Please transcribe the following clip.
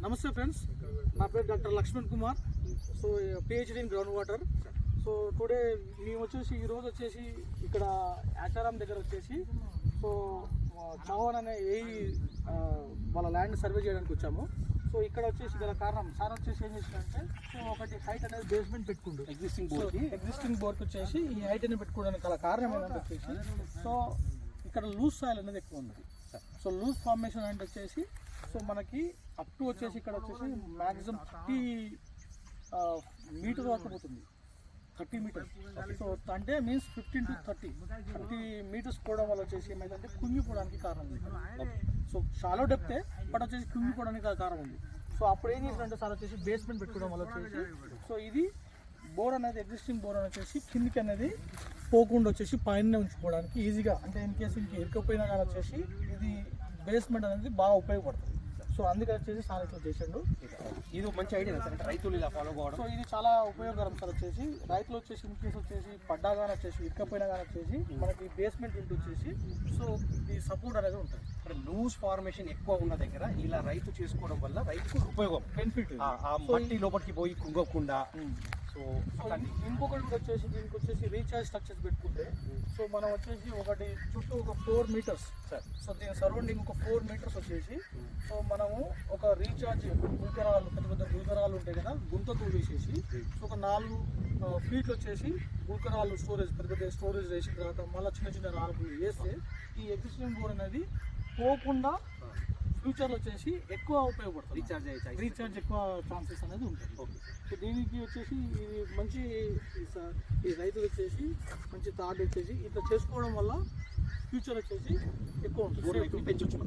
నమస్తే ఫ్రెండ్స్. నా పేరు doctor Lakshman Kumar. So PhD in ground water so today మేము వచ్చేసి ఈ రోజు వచ్చేసి ఇక్కడ ఆచారం దగ్గర వచ్చేసి సో ఆ, చౌహాన్ అనే ఏ వాళ్ళ ల్యాండ్ సర్వే చేయడానికి వచ్చాము. సో ఇక్కడ వచ్చేసి గల కారణం సార్ వచ్చేసి ఏం చేసినంటే సో ఒకటి హైట్ అనేది బేస్మెంట్ పెట్టుకుండు. ఎగ్జిస్టింగ్ సో బోర్డ్ ఎగ్జిస్టింగ్ బోర్కి వచ్చేసి ఈ హైట్ అనేది పెట్టుకోవడానికి గల కారణం ఏంటంటే వచ్చేసి సో ఇక్కడ లూజ్ సాయిల్ అనేది ఎక్కువ ఉంది సో లూజ్ ఫార్మేషన్ అంటే వచ్చేసి సో మనకి అప్ టు వచ్చేసి ఇక్కడ వచ్చేసి మ్యాక్సిమం థర్టీ మీటర్ వరకు పోతుంది. థర్టీ మీటర్స్ సో అంటే means fifteen to thirty thirty metres పోవడం వల్ల వచ్చేసి ఏమైందంటే కుంగిపోవడానికి కారణం ఉంది. సో షాలో డెప్తే బట్ వచ్చేసి కుంగిపోవడానికి కారణం ఉంది. సో అప్పుడు ఏం చేసినంటే సార్ వచ్చేసి బేస్మెంట్ పెట్టుకోవడం వల్ల వచ్చేసి సో ఇది బోర్ అనేది ఎగ్జిస్టింగ్ బోర్ అనేది వచ్చేసి కిందికి అనేది పోకుండా వచ్చేసి పైన ఉంచుకోవడానికి ఈజీగా అంటే ఇన్ కేసు ఇంక ఇరకపోయినా కానీ వచ్చేసి ఇది బేస్మెంట్ అనేది బాగా ఉపయోగపడుతుంది. సో అందుకని వచ్చేసి సార్ ఇట్లా చేసిండు. ఇది మంచి ఐడియా సార్ అంటే రైతులు ఇలా ఫాలో కావడం సో ఇది చాలా ఉపయోగకరం సార్ వచ్చేసి. రైతులు వచ్చేసి ఇన్ కేసు వచ్చేసి పడ్డా కానీ వచ్చేసి ఇరకపోయినా కానీ వచ్చేసి మనకి బేస్మెంట్ ఇంటి వచ్చేసి సో ఈ సపోర్ట్ అనేది ఉంటుంది. అంటే లూజ్ ఫార్మేషన్ ఎక్కువ ఉన్న దగ్గర ఇలా రైతు చేసుకోవడం వల్ల రైతుకు ఉపయోగం. బెనిఫిట్ ఆ- ఆ మట్టి లోపలికి పోయి కుంగకుండా సో ఇంకొకటి కూడా వచ్చేసి దీనికి వచ్చేసి రీఛార్జ్ స్ట్రక్చర్స్ పెట్టుకుంటే సో మనం వచ్చేసి ఒకటి చుట్టూ ఒక ఫోర్ మీటర్స్ సార్. సో దీని సరౌండింగ్ ఒక ఫోర్ మీటర్స్ వచ్చేసి సో మనము ఒక రీఛార్జ్ గుంకరాలు పెద్ద పెద్ద గుంకరాలు ఉంటాయి కదా గుంతతో వేసేసి సో ఒక నాలుగు ఫీట్లు వచ్చేసి గుంకరాలు స్టోరేజ్ పెద్ద పెద్ద స్టోరేజ్ వేసిన తర్వాత మళ్ళీ చిన్న చిన్న రాళ్ళు వేస్తే ఈ ఎగ్జిస్టింగ్ బోర్ అనేది పోకుండా ఫ్యూచర్లో వచ్చేసి ఎక్కువ ఉపయోగపడుతుంది. రీఛార్జ్ అయ్యే రీఛార్జ్ ఎక్కువ ఛాన్సెస్ అనేది ఉంటుంది. ఓకే. సో దీనికి వచ్చేసి ఇది మంచి ఈ రైతులు వచ్చేసి మంచి థాట్ వచ్చేసి ఇట్లా చేసుకోవడం వల్ల ఫ్యూచర్ వచ్చేసి ఎక్కువ ఉంటుంది. పెంచవచ్చు.